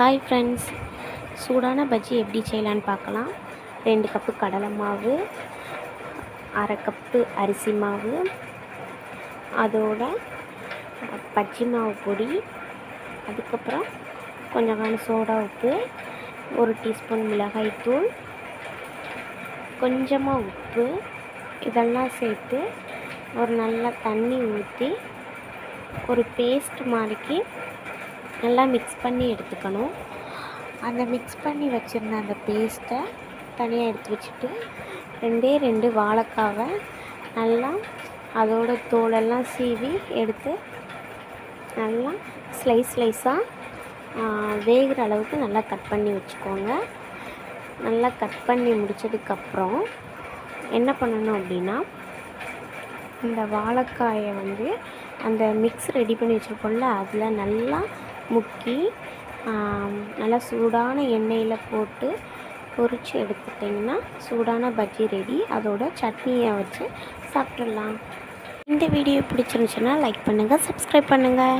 Hi friends சூடான பஜ்ஜி எப்படி செய்யலான்னு பார்க்கலாம். ரெண்டு கப்பு கடலை மாவு அரை கப்பு அரிசி மாவு அதோட பஜ்ஜி மாவு பொடி அதுக்கப்புறம் கொஞ்சமான சோடா உப்பு ஒரு டீஸ்பூன் மிளகாய் தூள் கொஞ்சமாக உப்பு இதெல்லாம் சேர்த்து ஒரு நல்ல தண்ணி ஊற்றி ஒரு பேஸ்ட் மாதிரிக்கு நல்லா மிக்ஸ் பண்ணி எடுத்துக்கணும். அந்த மிக்ஸ் பண்ணி வச்சுருந்த அந்த பேஸ்ட்டை தனியாக எடுத்து வச்சுட்டு ரெண்டே ரெண்டு வாழைக்காவை நல்லா அதோட தோலெல்லாம் சீவி எடுத்து நல்லா ஸ்லைஸ் ஸ்லைஸாக வேகிற அளவுக்கு நல்லா கட் பண்ணி வச்சுக்கோங்க. நல்லா கட் பண்ணி முடித்ததுக்கப்புறம் என்ன பண்ணணும் அப்படின்னா இந்த வாழைக்காயை வந்து அந்த மிக்ஸ் ரெடி பண்ணி வச்சுருக்கோம்ல அதில் நல்லா முக்கி நல்லா சூடான எண்ணெயில் போட்டு பொரித்து எடுத்துட்டிங்கன்னா சூடான பஜ்ஜி ரெடி அதோட சட்னியை வச்சு சாப்பிட்றலாம் இந்த வீடியோ பிடிச்சிருந்துச்சுன்னா லைக் பண்ணுங்கள் சப்ஸ்கிரைப் பண்ணுங்கள்